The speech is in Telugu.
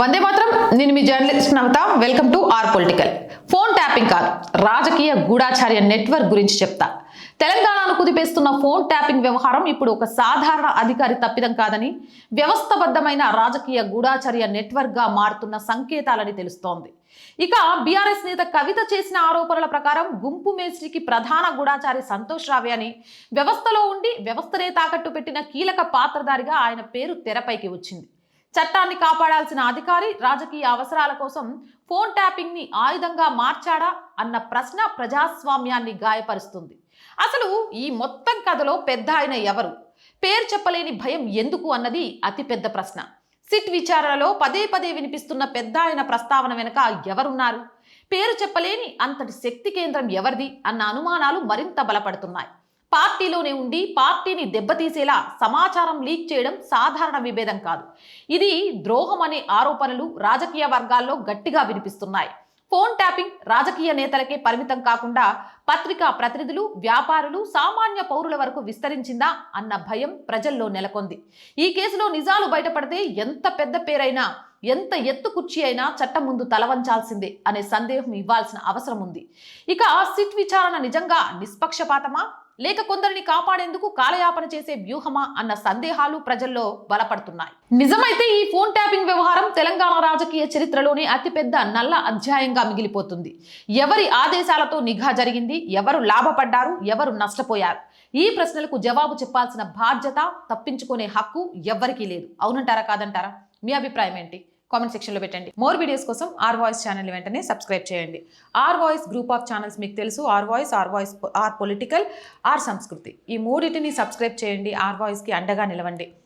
వందే మాత్రం. నేను మీ journalist Navata welcome to R political. Phone tapping కాదు రాజకీయ గూఢాచార్య నెట్వర్క్ గురించి చెప్తా. తెలంగాణను కుదిపేస్తున్న ఫోన్ ట్యాపింగ్ వ్యవహారం ఇప్పుడు ఒక సాధారణ అధికారి తప్పిదం కాదని వ్యవస్థబద్ధమైన రాజకీయ గూఢాచార్య నెట్వర్క్గా మారుతున్న సంకేతాలని తెలుస్తోంది. ఇక బీఆర్ఎస్ నేత కవిత చేసిన ఆరోపణల ప్రకారం గుంపు మేస్త్రికి ప్రధాన గూఢాచారి సంతోష్ రావే అని వ్యవస్థలో ఉండి వ్యవస్థనే తాకట్టు పెట్టిన కీలక పాత్రధారిగా ఆయన పేరు తెరపైకి వచ్చింది. చట్టాన్ని కాపాడాల్సిన అధికారి రాజకీయ అవసరాల కోసం ఫోన్ ట్యాపింగ్ని ఆయుధంగా మార్చాడా అన్న ప్రశ్న ప్రజాస్వామ్యాన్ని గాయపరుస్తుంది. అసలు ఈ మొత్తం కథలో పెద్ద ఆయన ఎవరు? పేరు చెప్పలేని భయం ఎందుకు అన్నది అతిపెద్ద ప్రశ్న. సిట్ విచారణలో పదే పదే వినిపిస్తున్న పెద్ద ఆయన ప్రస్తావన వెనుక ఎవరున్నారు? పేరు చెప్పలేని అంతటి శక్తి కేంద్రం ఎవరిది? అన్న అనుమానాలు మరింత బలపడుతున్నాయి. పార్టీలోనే ఉండి పార్టీని దెబ్బతీసేలా సమాచారం లీక్ చేయడం సాధారణ విభేదం కాదు. ఇది ద్రోహం అనే ఆరోపణలు రాజకీయ వర్గాల్లో గట్టిగా వినిపిస్తున్నాయి. ఫోన్ ట్యాపింగ్ రాజకీయ నేతలకే పరిమితం కాకుండా పత్రికా ప్రతినిధులు వ్యాపారులు సామాన్య పౌరుల వరకు విస్తరించిందా అన్న భయం ప్రజల్లో నెలకొంది. ఈ కేసులో నిజాలు బయటపడితే ఎంత పెద్ద పేరైనా ఎంత ఎత్తు కుర్చీ అయినా చట్టం ముందు తలవంచాల్సిందే అనే సందేహం ఇవ్వాల్సిన అవసరం ఉంది. ఇక సిట్ విచారణ నిజంగా నిష్పక్షపాతమా? లేక కొందరిని కాపాడేందుకు కాలయాపన చేసే వ్యూహమా? అన్న సందేహాలు ప్రజల్లో బలపడుతున్నాయి. నిజమైతే ఈ ఫోన్ ట్యాపింగ్ వ్యవహారం తెలంగాణ రాజకీయ చరిత్రలోనే అతిపెద్ద నల్ల అధ్యాయంగా మిగిలిపోతుంది. ఎవరి ఆదేశాలతో నిఘా జరిగింది? ఎవరు లాభపడ్డారు? ఎవరు నష్టపోయారు? ఈ ప్రశ్నలకు జవాబు చెప్పాల్సిన బాధ్యత తప్పించుకునే హక్కు ఎవ్వరికీ లేదు. అవునంటారా? కాదంటారా? మీ అభిప్రాయం ఏంటి? కామెంట్ సెక్షన్లో పెట్టండి. మోర్ వీడియోస్ కోసం ఆర్ వాయిస్ ఛానల్ వెంటనే సబ్స్క్రైబ్ చేయండి. R voice group of channels మీకు తెలుసు. R voice R voice R political R సంస్కృతి. ఈ మూడింటిని సబ్స్క్రైబ్ చేయండి. ఆర్ వాయిస్కి అండగా నిలవండి.